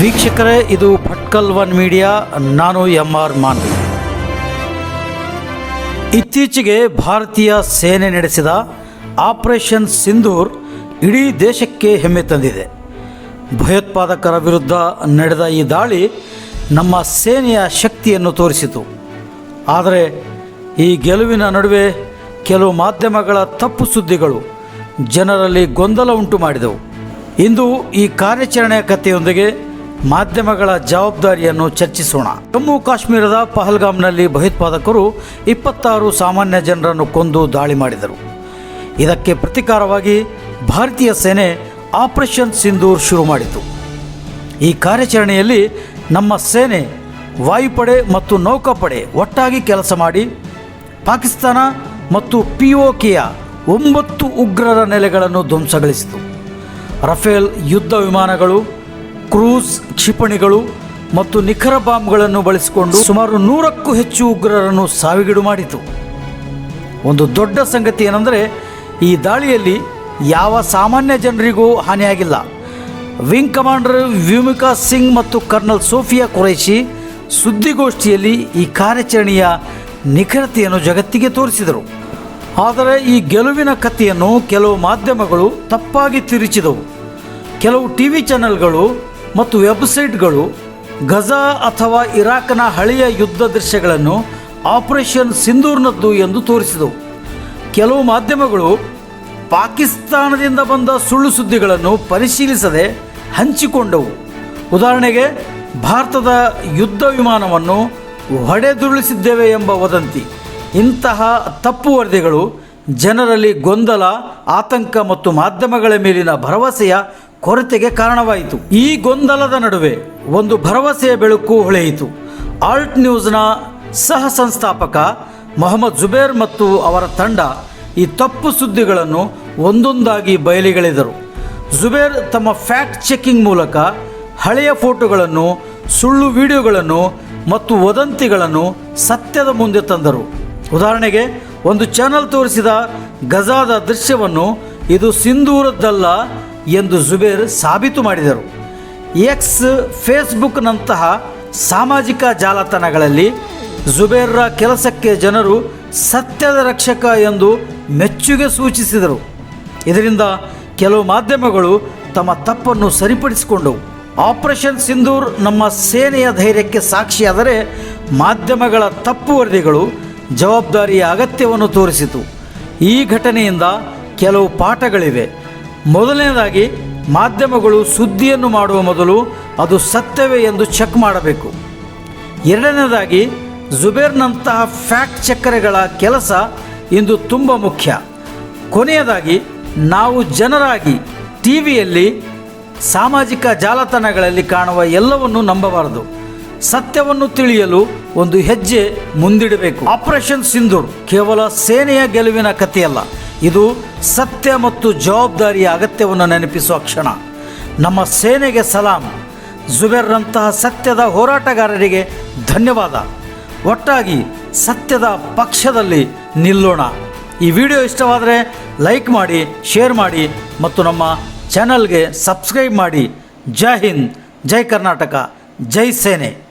ವೀಕ್ಷಕರೇ, ಇದು Bhatkal one media, ನಾನು ಎಂ ಆರ್ ಮಾನ್ ಇತ್ತೀಚೆಗೆ ಭಾರತೀಯ ಸೇನೆ ನಡೆಸಿದ ಆಪರೇಷನ್ ಸಿಂಧೂರ್ ಇಡೀ ದೇಶಕ್ಕೆ ಹೆಮ್ಮೆ ತಂದಿದೆ. ಭಯೋತ್ಪಾದಕರ ವಿರುದ್ಧ ನಡೆದ ಈ ದಾಳಿ ನಮ್ಮ ಸೇನೆಯ ಶಕ್ತಿಯನ್ನು ತೋರಿಸಿತು. ಆದರೆ ಈ ಗೆಲುವಿನ ನಡುವೆ ಕೆಲವು ಮಾಧ್ಯಮಗಳ ತಪ್ಪು ಸುದ್ದಿಗಳು ಜನರಲ್ಲಿ ಗೊಂದಲ ಉಂಟು ಮಾಡಿದವು ಇಂದು ಈ ಕಾರ್ಯಾಚರಣೆಯ ಕಥೆಯೊಂದಿಗೆ ಮಾಧ್ಯಮಗಳ ಜವಾಬ್ದಾರಿಯನ್ನು ಚರ್ಚಿಸೋಣ. ಜಮ್ಮು ಕಾಶ್ಮೀರದ ಪಹಲ್ಗಾಮ್ನಲ್ಲಿ ಭಯೋತ್ಪಾದಕರು ಇಪ್ಪತ್ತಾರು ಸಾಮಾನ್ಯ ಜನರನ್ನು ಕೊಂದು ದಾಳಿ ಮಾಡಿದರು. ಇದಕ್ಕೆ ಪ್ರತಿಕಾರವಾಗಿ ಭಾರತೀಯ ಸೇನೆ ಆಪರೇಷನ್ ಸಿಂಧೂರ್ ಶುರು ಮಾಡಿತು. ಈ ಕಾರ್ಯಾಚರಣೆಯಲ್ಲಿ ನಮ್ಮ ಸೇನೆ ವಾಯುಪಡೆ ಮತ್ತು ನೌಕಾಪಡೆ ಒಟ್ಟಾಗಿ ಕೆಲಸ ಮಾಡಿ, ಪಾಕಿಸ್ತಾನ ಮತ್ತು ಪಿ ಕೆಯ ಒಂಬತ್ತು ಉಗ್ರರ ನೆಲೆಗಳನ್ನು ಧ್ವಂಸಗೊಳಿಸಿತು. ರಫೇಲ್ ಯುದ್ಧ ವಿಮಾನಗಳು ಕ್ರೂಸ್ ಕ್ಷಿಪಣಿಗಳು ಮತ್ತು ನಿಖರ ಬಾಂಬ್ಗಳನ್ನು ಬಳಸಿಕೊಂಡು ಸುಮಾರು ನೂರಕ್ಕೂ ಹೆಚ್ಚು ಉಗ್ರರನ್ನು ಸಾವಿಗೀಡು ಮಾಡಿತು. ಒಂದು ದೊಡ್ಡ ಸಂಗತಿ ಏನೆಂದರೆ, ಈ ದಾಳಿಯಲ್ಲಿ ಯಾವ ಸಾಮಾನ್ಯ ಜನರಿಗೂ ಹಾನಿಯಾಗಿಲ್ಲ. ವಿಂಗ್ ಕಮಾಂಡರ್ ವ್ಯೂಮಿಕಾ ಸಿಂಗ್ ಮತ್ತು ಕರ್ನಲ್ ಸೋಫಿಯಾ ಕುರೈಶಿ ಸುದ್ದಿಗೋಷ್ಠಿಯಲ್ಲಿ ಈ ಕಾರ್ಯಾಚರಣೆಯ ನಿಖರತೆಯನ್ನು ಜಗತ್ತಿಗೆ ತೋರಿಸಿದರು. ಆದರೆ ಈ ಗೆಲುವಿನ ಕಥೆಯನ್ನು ಕೆಲವು ಮಾಧ್ಯಮಗಳು ತಪ್ಪಾಗಿ ತಿರುಚಿದವು. ಕೆಲವು ಟಿ ವಿ ಚಾನೆಲ್ಗಳು ಮತ್ತು ವೆಬ್ಸೈಟ್ಗಳು ಗಜಾ ಅಥವಾ ಇರಾಕ್ನ ಹಳೆಯ ಯುದ್ಧ ದೃಶ್ಯಗಳನ್ನು ಆಪರೇಷನ್ ಸಿಂಧೂರ್ನದ್ದು ಎಂದು ತೋರಿಸಿದವು. ಕೆಲವು ಮಾಧ್ಯಮಗಳು ಪಾಕಿಸ್ತಾನದಿಂದ ಬಂದ ಸುಳ್ಳು ಸುದ್ದಿಗಳನ್ನು ಪರಿಶೀಲಿಸದೆ ಹಂಚಿಕೊಂಡವು. ಉದಾಹರಣೆಗೆ, ಭಾರತದ ಯುದ್ಧ ವಿಮಾನವನ್ನು ಹೊಡೆದುರುಳಿಸಿದ್ದೇವೆ ಎಂಬ ವದಂತಿ. ಇಂತಹ ತಪ್ಪು ವರದಿಗಳು ಜನರಲ್ಲಿ ಗೊಂದಲ, ಆತಂಕ ಮತ್ತು ಮಾಧ್ಯಮಗಳ ಮೇಲಿನ ಭರವಸೆಯ ಕೊರತೆಗೆ ಕಾರಣವಾಯಿತು. ಈ ಗೊಂದಲದ ನಡುವೆ ಒಂದು ಭರವಸೆಯ ಬೆಳಕು ಹೊಳೆಯಿತು. ಆಲ್ಟ್ ನ್ಯೂಸ್ನ ಸಹ ಸಂಸ್ಥಾಪಕ ಮೊಹಮ್ಮದ್ ಜುಬೇರ್ ಮತ್ತು ಅವರ ತಂಡ ಈ ತಪ್ಪು ಸುದ್ದಿಗಳನ್ನು ಒಂದೊಂದಾಗಿ ಬಯಲಿಗೆಳೆದರು. ಜುಬೇರ್ ತಮ್ಮ ಫ್ಯಾಕ್ಟ್ ಚೆಕಿಂಗ್ ಮೂಲಕ ಹಳೆಯ ಫೋಟೋಗಳನ್ನು, ಸುಳ್ಳು ವಿಡಿಯೋಗಳನ್ನು ಮತ್ತು ವದಂತಿಗಳನ್ನು ಸತ್ಯದ ಮುಂದೆ ತಂದರು. ಉದಾಹರಣೆಗೆ, ಒಂದು ಚಾನಲ್ ತೋರಿಸಿದ ಗಜಾದ ದೃಶ್ಯವನ್ನು ಇದು ಸಿಂಧೂರದ್ದಲ್ಲ ಎಂದು ಜುಬೇರ್ ಸಾಬೀತು ಮಾಡಿದರು. ಎಕ್ಸ್ ಫೇಸ್ಬುಕ್ನಂತಹ ಸಾಮಾಜಿಕ ಜಾಲತಾಣಗಳಲ್ಲಿ ಜುಬೇರ್ರ ಕೆಲಸಕ್ಕೆ ಜನರು ಸತ್ಯದ ರಕ್ಷಕ ಎಂದು ಮೆಚ್ಚುಗೆ ಸೂಚಿಸಿದರು. ಇದರಿಂದ ಕೆಲವು ಮಾಧ್ಯಮಗಳು ತಮ್ಮ ತಪ್ಪನ್ನು ಸರಿಪಡಿಸಿಕೊಂಡವು. ಆಪರೇಷನ್ ಸಿಂಧೂರ್ ನಮ್ಮ ಸೇನೆಯ ಧೈರ್ಯಕ್ಕೆ ಸಾಕ್ಷಿಯಾದರೆ ಮಾಧ್ಯಮಗಳ ತಪ್ಪು ವರದಿಗಳು ಜವಾಬ್ದಾರಿಯ ಅಗತ್ಯವನ್ನು ತೋರಿಸಿತು. ಈ ಘಟನೆಯಿಂದ ಕೆಲವು ಪಾಠಗಳಿವೆ. ಮೊದಲನೇದಾಗಿ ಮಾಧ್ಯಮಗಳು ಸುದ್ದಿಯನ್ನು ಮಾಡುವ ಮೊದಲು ಅದು ಸತ್ಯವೇ ಎಂದು ಚೆಕ್ ಮಾಡಬೇಕು. ಎರಡನೇದಾಗಿ ಜುಬೇರ್ನಂತಹ ಫ್ಯಾಕ್ಟ್ ಚಕ್ಕರೆಗಳ ಕೆಲಸ ಇಂದು ತುಂಬ ಮುಖ್ಯ. ಕೊನೆಯದಾಗಿ ನಾವು ಜನರಾಗಿ ಟಿ ವಿಯಲ್ಲಿ ಸಾಮಾಜಿಕ ಜಾಲತಾಣಗಳಲ್ಲಿ ಕಾಣುವ ಎಲ್ಲವನ್ನು ನಂಬಬಾರದು. ಸತ್ಯವನ್ನು ತಿಳಿಯಲು ಒಂದು ಹೆಜ್ಜೆ ಮುಂದಿಡಬೇಕು. ಆಪರೇಷನ್ ಸಿಂಧೂರ್ ಕೇವಲ ಸೇನೆಯ ಗೆಲುವಿನ ಕಥೆಯಲ್ಲ. ಇದು ಸತ್ಯ ಮತ್ತು ಜವಾಬ್ದಾರಿಯ ಅಗತ್ಯವನ್ನು ನೆನಪಿಸುವ ಕ್ಷಣ. ನಮ್ಮ ಸೇನೆಗೆ ಸಲಾಂ. ಜುಬೇರ್ನಂತಹ ಸತ್ಯದ ಹೋರಾಟಗಾರರಿಗೆ ಧನ್ಯವಾದ. ಒಟ್ಟಾಗಿ ಸತ್ಯದ ಪಕ್ಷದಲ್ಲಿ ನಿಲ್ಲೋಣ. ಈ ವಿಡಿಯೋ ಇಷ್ಟವಾದರೆ ಲೈಕ್ ಮಾಡಿ, ಶೇರ್ ಮಾಡಿ ಮತ್ತು ನಮ್ಮ ಚಾನಲ್ಗೆ ಸಬ್ಸ್ಕ್ರೈಬ್ ಮಾಡಿ. ಜೈ ಹಿಂದ್, ಜೈ ಕರ್ನಾಟಕ, ಜೈ ಸೇನೆ.